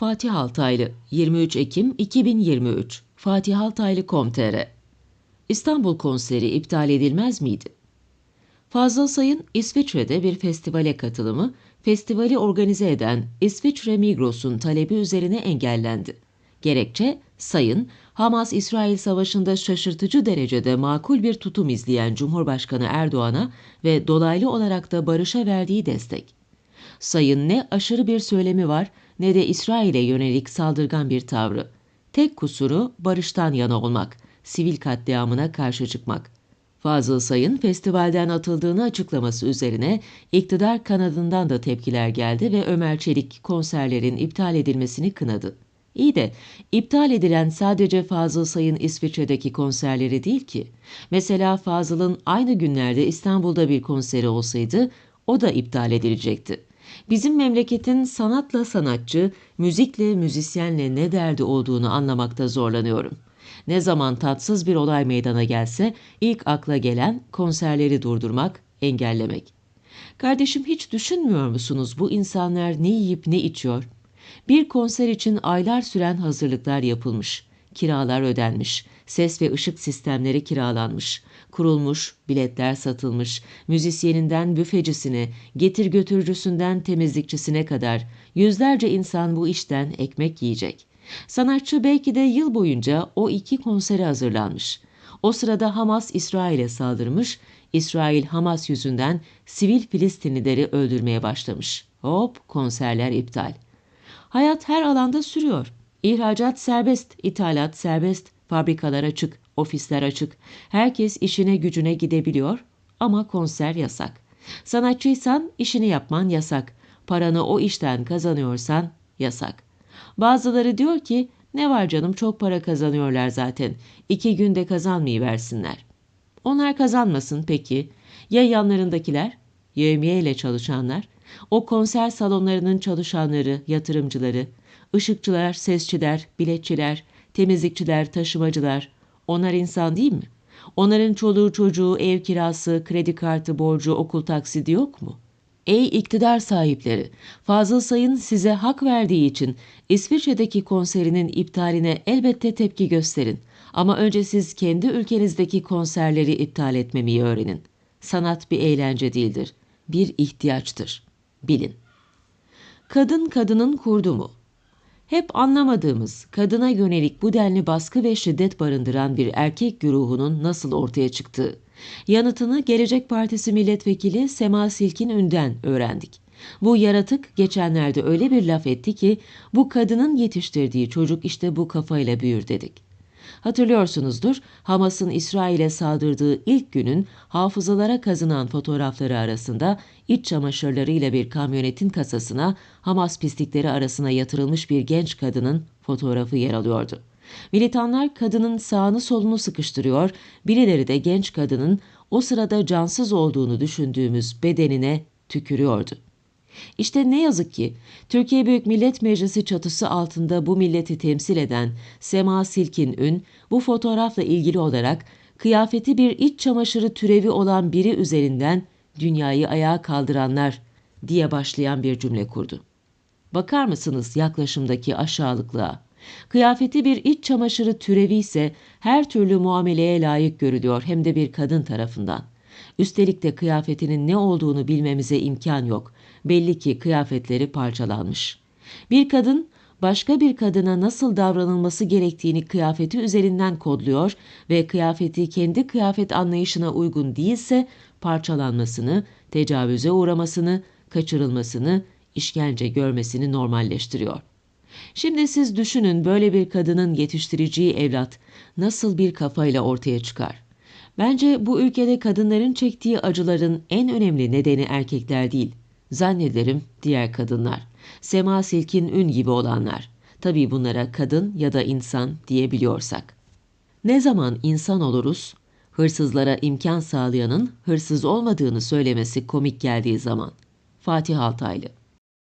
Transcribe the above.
Fatih Altaylı 23 Ekim 2023 Fatih Altaylı.com.tr İstanbul konseri iptal edilmez miydi? Fazıl Say'ın İsviçre'de bir festivale katılımı, festivali organize eden İsviçre Migros'un talebi üzerine engellendi. Gerekçe, Say'ın Hamas-İsrail savaşında şaşırtıcı derecede makul bir tutum izleyen Cumhurbaşkanı Erdoğan'a ve dolaylı olarak da barışa verdiği destek. Say'ın ne aşırı bir söylemi var ne de İsrail'e yönelik saldırgan bir tavrı. Tek kusuru barıştan yana olmak, sivil katliamına karşı çıkmak. Fazıl Say'ın festivalden atıldığını açıklaması üzerine iktidar kanadından da tepkiler geldi ve Ömer Çelik konserlerin iptal edilmesini kınadı. İyi de iptal edilen sadece Fazıl Say'ın İsviçre'deki konserleri değil ki. Mesela Fazıl'ın aynı günlerde İstanbul'da bir konseri olsaydı o da iptal edilecekti. Bizim memleketin sanatla sanatçı, müzikle müzisyenle ne derdi olduğunu anlamakta zorlanıyorum. Ne zaman tatsız bir olay meydana gelse ilk akla gelen konserleri durdurmak, engellemek. Kardeşim hiç düşünmüyor musunuz bu insanlar ne yiyip ne içiyor? Bir konser için aylar süren hazırlıklar yapılmış, kiralar ödenmiş, ses ve ışık sistemleri kiralanmış, kurulmuş, biletler satılmış, müzisyeninden büfecisine, getir götürücüsünden temizlikçisine kadar yüzlerce insan bu işten ekmek yiyecek. Sanatçı belki de yıl boyunca o iki konsere hazırlanmış. O sırada Hamas İsrail'e saldırmış, İsrail Hamas yüzünden sivil Filistinlileri öldürmeye başlamış. Hop konserler iptal. Hayat her alanda sürüyor. İhracat serbest, ithalat serbest, fabrikalar açık, ofisler açık. Herkes işine gücüne gidebiliyor ama konser yasak. Sanatçıysan işini yapman yasak. Paranı o işten kazanıyorsan yasak. Bazıları diyor ki ne var canım çok para kazanıyorlar zaten. İki günde kazanmayı versinler. Onlar kazanmasın peki. Ya yanlarındakiler? Yevmiye ile çalışanlar? O konser salonlarının çalışanları, yatırımcıları, ışıkçılar, sesçiler, biletçiler, temizlikçiler, taşımacılar. Onlar insan değil mi? Onların çoluğu çocuğu, ev kirası, kredi kartı borcu, okul taksidi yok mu? Ey iktidar sahipleri, Fazıl Say'ın size hak verdiği için İsviçre'deki konserinin iptaline elbette tepki gösterin. Ama önce siz kendi ülkenizdeki konserleri iptal etmemeyi öğrenin. Sanat bir eğlence değildir, bir ihtiyaçtır. Bilin. Kadın kadının kurdu mu? Hep anlamadığımız, kadına yönelik bu denli baskı ve şiddet barındıran bir erkek güruhunun nasıl ortaya çıktığı. Yanıtını Gelecek Partisi milletvekili Sema Silkin Ünden öğrendik. Bu yaratık geçenlerde öyle bir laf etti ki bu kadının yetiştirdiği çocuk işte bu kafayla büyür dedik. Hatırlıyorsunuzdur, Hamas'ın İsrail'e saldırdığı ilk günün hafızalara kazınan fotoğrafları arasında iç çamaşırlarıyla bir kamyonetin kasasına Hamas pislikleri arasına yatırılmış bir genç kadının fotoğrafı yer alıyordu. Militanlar kadının sağını solunu sıkıştırıyor, birileri de genç kadının o sırada cansız olduğunu düşündüğümüz bedenine tükürüyordu. İşte ne yazık ki Türkiye Büyük Millet Meclisi çatısı altında bu milleti temsil eden Sema Silkin Ün bu fotoğrafla ilgili olarak kıyafeti bir iç çamaşırı türevi olan biri üzerinden dünyayı ayağa kaldıranlar diye başlayan bir cümle kurdu. Bakar mısınız yaklaşımdaki aşağılıklığa? Kıyafeti bir iç çamaşırı türevi ise her türlü muameleye layık görülüyor hem de bir kadın tarafından. Üstelik de kıyafetinin ne olduğunu bilmemize imkan yok. Belli ki kıyafetleri parçalanmış. Bir kadın başka bir kadına nasıl davranılması gerektiğini kıyafeti üzerinden kodluyor ve kıyafeti kendi kıyafet anlayışına uygun değilse parçalanmasını, tecavüze uğramasını, kaçırılmasını, işkence görmesini normalleştiriyor. Şimdi siz düşünün böyle bir kadının yetiştireceği evlat nasıl bir kafayla ortaya çıkar? Bence bu ülkede kadınların çektiği acıların en önemli nedeni erkekler değil. Zannederim diğer kadınlar. Sema Silkin Ün gibi olanlar. Tabii bunlara kadın ya da insan diyebiliyorsak. Ne zaman insan oluruz? Hırsızlara imkan sağlayanın hırsız olmadığını söylemesi komik geldiği zaman. Fatih Altaylı